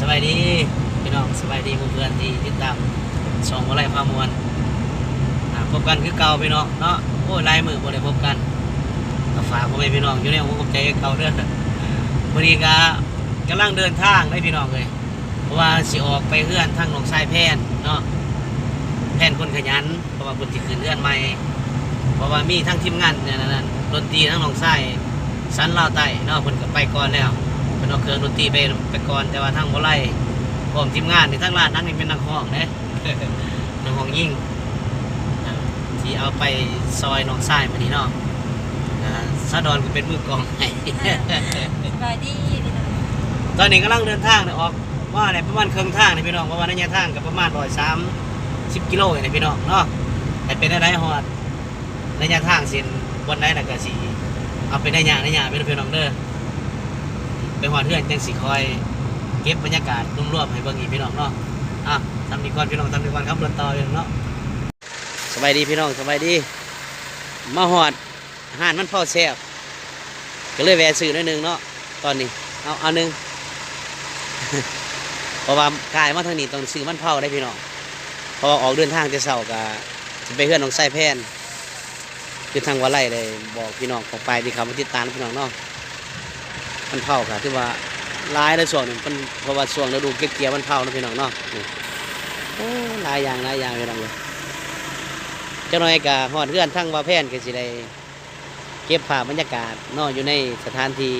สบายดีพี่น้องสบายดีเพื่อนที่ติดตามช่องวลัยพามวลพบกันคือเก่าพี่น้องเนาะโอ้ลายมือบ่ได้พบกันก็ฝากพ่อแม่พี่น้องอยู่ในหัวอกใจเก่าเด้อวันนี้ก็กำลังเดินทางได้พี่น้องเลยเพราะว่าสิออกไปเพื่อนทางหนองทรายแพนเนาะแพนคนขยันเพราะว่าคนสิขึ้นเรือนใหม่เพราะว่ามีทั้งทีมงานเนี่ยนั่นดนตรีทั้งหนองทรายสันลาวใต้เนาะเพิ่นก็ไปก่อนแล้ว นเอาเครื่องดนตรีไปไปก่อนแต่ว่าทั้งบ่ไล่พร้อมทีมงานนี่ทั้งร้านนั่งนี่เป็นนักห้องเด้นักห้องยิ่งที่เอาไปซอยหนองทรายมานี่เนาะอ่าซาดอนก็เป็นมือกองให้สบายดีพี่น้องตอนนี้กำลังเดินทางเนี่ยออกว่าอะไรประมาณเครึ่องทางนี่พี่น้องเพราะว่าระยะทางก็ประมาณร้อยสามสิบกิโลนี่พี่น้องเนาะแต่เป็นอะไรฮอดระยะทางเส้นวันไหนน่ะก็สิเอาไปได้ยากได้ยาเป็นพี่น้องเด้อ ไปฮอดเพื่อนจังสิคอย เก็บบรรยากาศรวมๆให้เบิ่งอีกพี่น้องเนาะอะทำดีก่อนพี่น้องทำดีก่อนครับเริ่มต่อพี่น้องเนาะสบายดีพี่น้องสบายดี มาหอดอาหารมันพอแซ่บก็เลยแวะซื้อหน่อยนึงเนาะตอนนี้เอาเอาหนึ่งเพราะว่ากายมาทางนี้ต้องซื้อมันเผาได้พี่น้องพราะว่าออกเดินทางจะเสาร์กะจะไปเพื่อนของไส้แพนคือทางวัดไร่เลยบอกพี่น้องของไปที่เขามาติดตามพี่น้องเนาะ มันเผาค่ะที่ว่าหลายในส่วนหนึ่งเป็นเพราะว่าส่วนฤดูเก็บเกี่ยวมันเผานะพี่น้องเนาะนี่โอ้หลายอย่างหลายอย่างพี่น้องเลยเจ้าหน่อยกะหอดเพื่อนทั้งว่าแพนก็สิได้เก็บภาพบรรยากาศเนาะอยู่ในสถานที่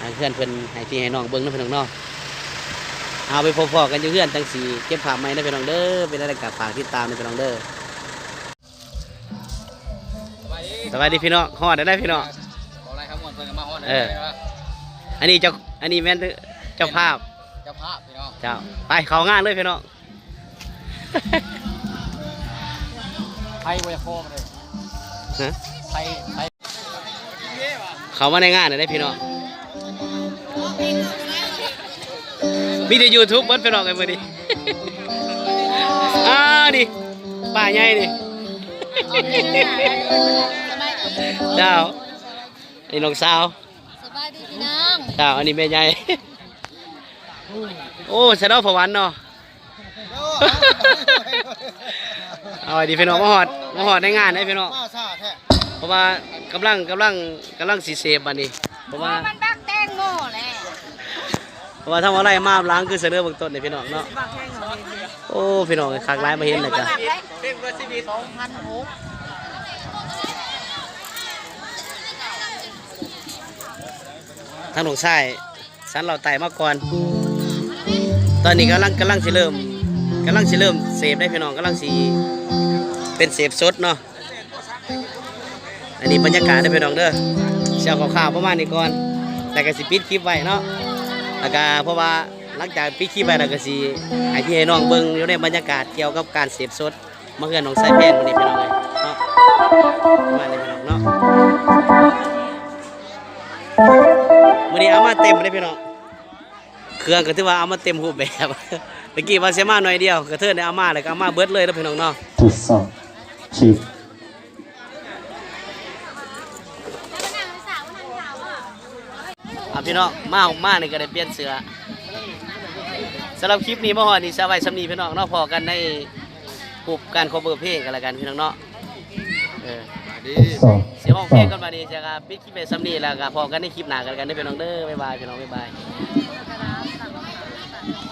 อ่าเพื่อนเพิ่นให้พี่ให้น้องเบิ้งนะพี่น้องเนาะเอาไปพอๆกันอยู่เพื่อนตั้งสีเก็บภาพใหม่นะพี่น้องเด้อเป็นอะไรกับฝากติดตามนะพี่น้องเด้อสวัสดีพี่น้องหอดได้พี่น้องขออะไรครับหมดเพิ่นก็มาฮอดเอ ออันนี้เจ้าอันนี้แม่นเจ้าภาพเจ้าภาพพี่น้องเจ้าไปเขางานเลยพี่น้องไทยวยโคมาเลยฮะไทยไทยเขามาในงานเลยได้พี่น้องมีแต่ยูทูบเบิร์ดพี่น้องกันมือดิอ้าวดิป่าใหญ่ดิเจ้าอันนี้น้องสาว สบายดีพี่น้อง เจ้าอันนี้แม่ใหญ่ โอ้เสะเดาผวันเนาะ เอาไว้ดีพี่น้องมาหอดมาหอดในงานได้พี่น้อง มาซาแท้เพราะว่ากำลังกำลังกำลังสีเสพบันนี้ เพราะว่ามันบักแตงโมแหละเพราะว่าทำอะไรมาล้างคือเสนอเบื้องต้นเนี่ยพี่น้องเนาะบักแตงโมโอ้พี่น้องคักร้ายมาเห็นเลยจ้ะเต็มกว่าชีวิตสองพันหก ทางหนองชายสันเราไต่มาก่อน ตอนนี้กำลังกำลังสิเริ่มกำลังสิเริ่มเสพได้พี่น้องกำลังสิเป็นเสพสดเนาะอันนี้บรรยากาศได้พี่น้องเด้อเชียวข่าวประมาณนี้ก่อน แต่ก็สิปิดคลิปไว้เนาะแล้วก็เพราะว่าหลังจากปิดคลิปไว้แล้วก็สิให้พี่ให้น้องเบิ่งอยู่ในบรรยากาศเกี่ยวกับการเสพสดมาเฮือนน้องสายแพนวันนี้พี่น้องเลยเนาะประมาณนี้พี่น้องเนาะ มาเต็มเลยพี่น้องเครื่องก็ถือว่าเอามาเต็มรูปแบบเมื่อกี้ว่าเสียมาหน่อยเดียวกระเทินได้เอามาเลยก็เอามาเบิดเลยนะพี่น้องเนาะทดสอบชิปอะพี่น้องมาออกมานี่ก็ได้เปลี่ยนเสื้อสำหรับคลิปนี้มาฮอนี่สบายสำนีพี่น้องเนาะพอกันในรูปการ cover เพลงกันละกันพี่น้องเนาะเออ สอบเสียงห้องเพลงกันมาดีจะครับปิดคลิปไปสำนีแล้วก็พอกันในคลิปหน้ากันแล้วกันได้อพี่น้องเด้อบ๊ายบายพี่น้องบ๊ายบาย